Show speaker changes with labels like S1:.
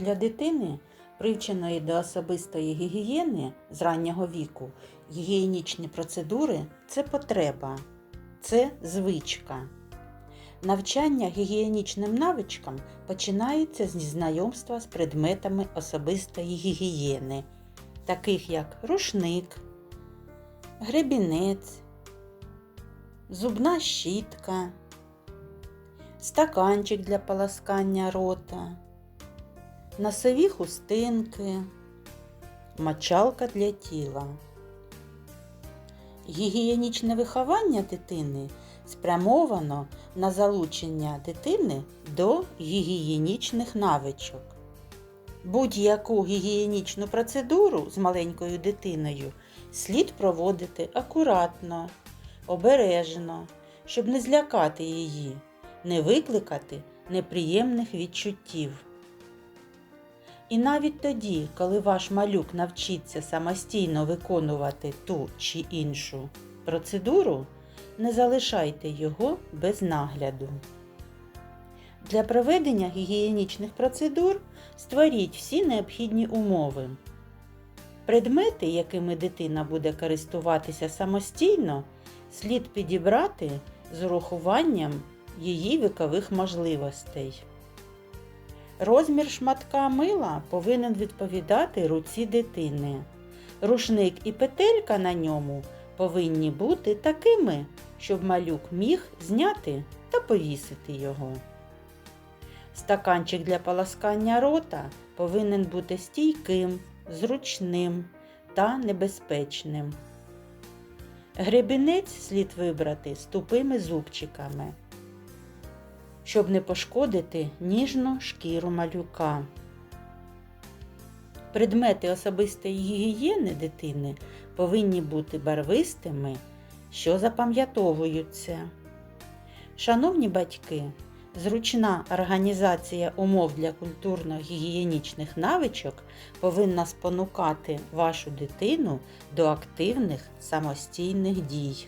S1: Для дитини, привченої до особистої гігієни з раннього віку, гігієнічні процедури це потреба, це звичка. Навчання гігієнічним навичкам починається зі знайомства з предметами особистої гігієни, таких як рушник, гребінець, зубна щітка, стаканчик для полоскання рота, носові хустинки, мочалка для тіла. Гігієнічне виховання дитини спрямовано на залучення дитини до гігієнічних навичок. Будь-яку гігієнічну процедуру з маленькою дитиною слід проводити акуратно, обережно, щоб не злякати її, не викликати неприємних відчуттів. І навіть тоді, коли ваш малюк навчиться самостійно виконувати ту чи іншу процедуру, не залишайте його без нагляду. Для проведення гігієнічних процедур створіть всі необхідні умови. Предмети, якими дитина буде користуватися самостійно, слід підібрати з урахуванням її вікових можливостей. Розмір шматка мила повинен відповідати руці дитини. Рушник і петелька на ньому повинні бути такими, щоб малюк міг зняти та повісити його. Стаканчик для полоскання рота повинен бути стійким, зручним та небезпечним. Гребінець слід вибрати з тупими зубчиками, щоб не пошкодити ніжну шкіру малюка. Предмети особистої гігієни дитини повинні бути барвистими, що запам'ятовуються. Шановні батьки, зручна організація умов для культурно-гігієнічних навичок повинна спонукати вашу дитину до активних самостійних дій.